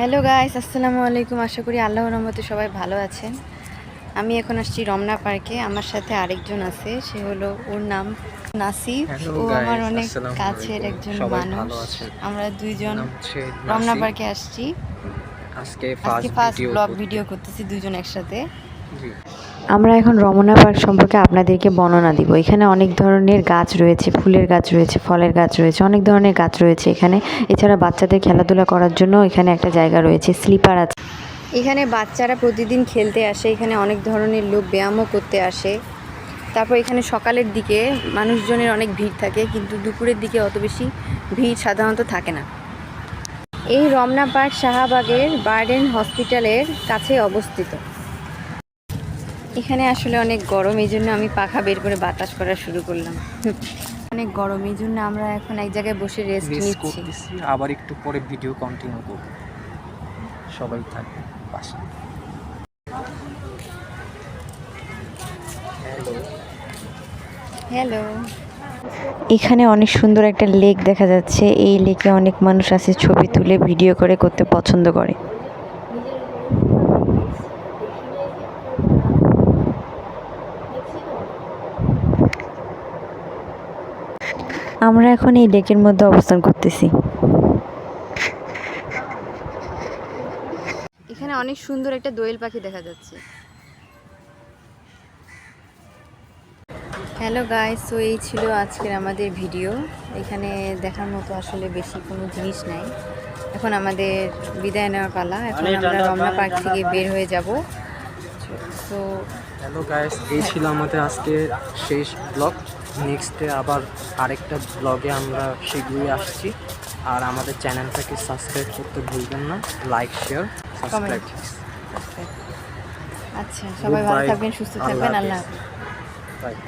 Hello guys আসসালামু আলাইকুম। আশা করি আল্লাহ রহমতে সবাই ভালো আছেন। আমি এখন আসছি রমনা পার্কে। আমার সাথে আরেকজন আছে সে হলো ওর নাম নাসিফ ও আমার অনেক কাছের একজন মানুষ। আমরা দুইজন রমনা পার্কে আসছি। আজকে ফার্স্ট ব্লগ ভিডিও করতেছি দুজন একসাথে। আমরা এখন রমনা পার্ক সম্পর্কে আপনাদেরকে বর্ণনা দিব। এখানে অনেক ধরনের গাছ রয়েছে ফুলের গাছ রয়েছে ফলের গাছ রয়েছে অনেক ধরনের গাছ রয়েছে এখানে। এছাড়া বাচ্চাদের খেলাধুলা করার জন্য এখানে একটা জায়গা রয়েছে স্লিপার আছে। এখানে বাচ্চারা প্রতিদিন খেলতে আসে এখানে অনেক ধরনের লোক ব্যায়ামও করতে আসে। তারপর এখানে সকালের দিকে মানুষজনের অনেক ভিড় থাকে কিন্তু দুপুরের দিকে অত বেশি ভিড় সাধারণত থাকে না। এই রমনা পার্ক শাহবাগের বার্ডেন হসপিটালের কাছে অবস্থিত। এখানে আসলে অনেক গরম এই জন্য আমি পাখা বের করে বাতাস করা শুরু করলাম। অনেক গরম এই জন্য আমরা এখন এক জায়গায় বসে রেস্ট রেস নিচ্ছি। আবার একটু পরে ভিডিও কন্টিনিউ করব। সবাই থাকবে পাশে। হ্যালো হ্যালো এখানে অনেক সুন্দর একটা লেক দেখা যাচ্ছে। এই লেকে অনেক মানুষ আছে ছবি তুলে ভিডিও করে করতে পছন্দ করে। আমরা এখন এই লেকের মধ্যে অবস্থান করতেছি। এখানে অনেক সুন্দর একটা দোয়েল পাখি দেখা যাচ্ছে। হ্যালো গাইস তো এই ছিল আজকের আমাদের ভিডিও। এখানে দেখার মতো আসলে বেশি কোনো জিনিস নাই। এখন আমাদের বিদায় নেওয়ার পালা। এখন আমরা রমনা পার্ক থেকে বের হয়ে যাব। তো হ্যালো গাইস এই ছিল আমাদের আজকে শেষ ব্লগ। নেক্সটে আবার আরেকটা ব্লগে আমরা শীঘ্রই আসছি। আর আমাদের চ্যানেলটাকে সাবস্ক্রাইব করতে ভুলবেন না। লাইক শেয়ার সাবস্ক্রাইব আচ্ছা সবাই ভালো থাকবেন সুস্থ থাকবেন। আল্লাহ হাফেজ।